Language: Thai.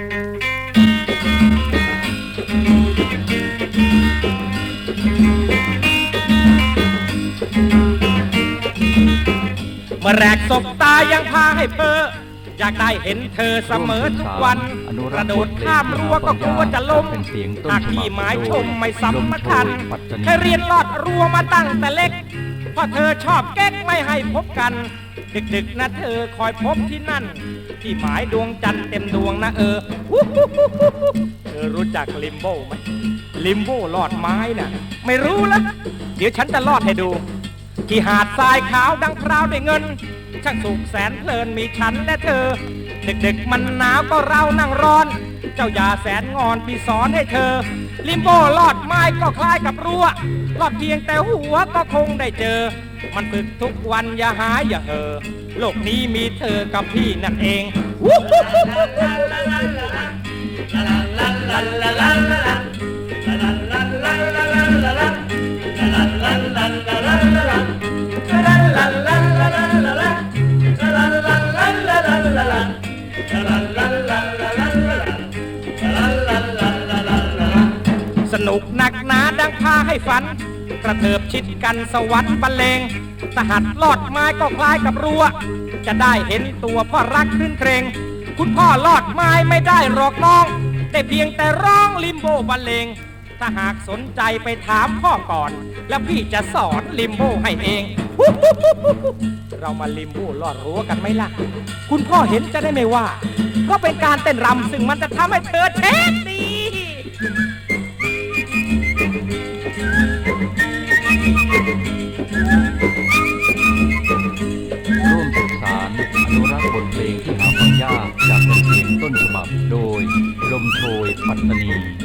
เมื่อแรกศบตายังพาให้เพ้ออยากได้เห็นเธอเสมอทุกวันกระโดดข้ามรั้วก็กลัวจะล้มหากที่หมายชมไม่สำคัญแค่เรียนลอดรั้วมาตั้งแต่เล็ก เพราะเธอชอบแก๊กไม่ให้พบกัน ดึกๆนะเธอคอยพบที่นั่น ที่หมายดวงจันทร์เต็มดวงนะเออฮู้ฮู้ฮู้ฮู้เธอรู้จักลิมโบ้ไหมลิมโบ้ลอดไม้น่ะ ไม่รู้ละเดี๋ยวฉันจะลอดให้ดู ที่หาดทรายขาวดังพราวด้วยเงินช่างสุขแสนเพลินมีฉันและเธอ เด็กๆมันหนาวก็เรานั่งร้อน เจ้ายาแสนงอนพี่สอนให้เธอ ลิมโบลอดไม้ก็คล้ายกับรั้วลอดเพียงแต่หัวก็คงได้เจอ มันฝึกทุกวันอย่าหายอย่าเห่อโลกนี้มีเธอกับพี่นั่นเองวู้ฮู้ฮู้ฮู้ สนุกหนักหนาดังพาให้ฝัน กระเถิบชิดกันสวรรค์บรรเลงสหัสลอดไม้ก็คล้ายกับรั้วจะได้เห็นตัวพ่อรักขึ้นเครง คุณพ่อลอดไม้ไม่ได้หรอกน้องได้เพียงแต่ร้องลิมโบบรรเลงถ้าหากสนใจไปถามพ่อก่อน แล้วพี่จะสอนลิมโบให้เอง เรามาลิมโบลอดรั้วกันไหมล่ะ คุณพ่อเห็นจะได้ไม่ว่า ก็เป็นการเต้นรำซึ่งมันจะทำให้เธอเทสดี ฟังยากจากบทเพลงต้นฉบับโดยลมโชยปัตตานี